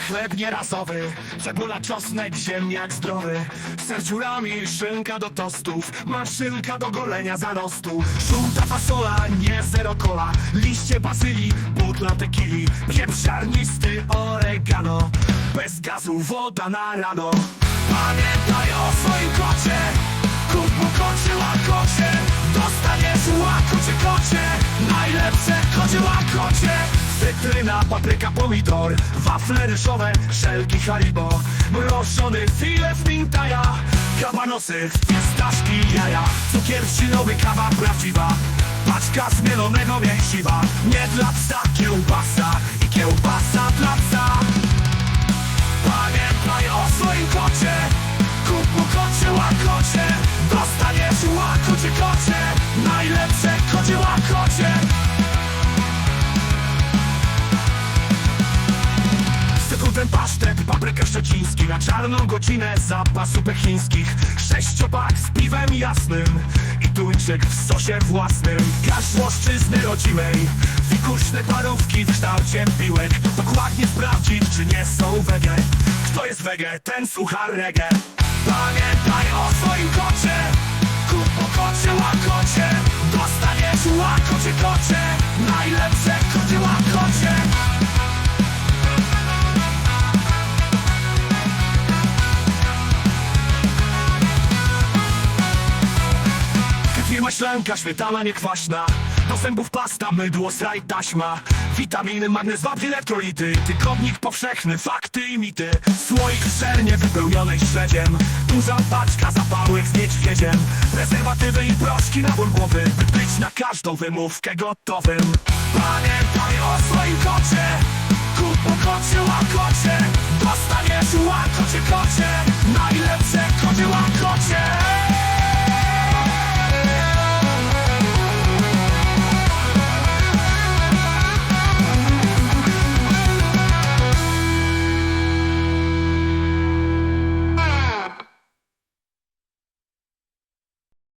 chleb nierasowy Cebula, czosnek, ziemniak zdrowy. Ser dziurami, szynka do tostów Maszynka do golenia zarostu. Żółta fasola, nie zero kola Liście bazylii, butla tequili Pieprz ziarnisty, oregano Bez gazu, woda na rano. Pamiętaj o swoim Cytryna, papryka, pomidor Wafle ryżowe, szelki haribo Mrożony filet mintaja Kabanosy, fistaszki, jaja. Cukier wścinowy, kawa prawdziwa Paczka zmielonego mięsiwa. Nie dla psa, kiełbasa I kiełbasa dla psa. Pamiętaj o swoim kocie Kup mu kocie łakocie. Dostaniesz łakocie kocie Najlepsze kocie łakocie pasztet, paprykę szczeciński Na czarną godzinę zapasu chińskich Sześciopak z piwem jasnym I tuńczyk w sosie własnym. Garść łoszczyzny rodzimej Fikuśne parówki w kształcie piłek. Dokładnie sprawdzić, czy nie są wege. Kto jest wege, ten słucha reggae. Pamiętaj o swoim kocie Kup po kocie łakocie Miła ślenka, śmietana niekwaśna. Do zębów pasta, mydło, sraj, taśma. Witaminy, magnez, wapń, elektrolity. Tygodnik powszechny, fakty i mity. Słoik sernie wypełnionej śledziem. Duża paczka zapałek z niedźwiedziem. Prezerwatywy i proszki na ból głowy By być na każdą wymówkę gotowym. Pamiętaj o swoim kocie. Kup pokocie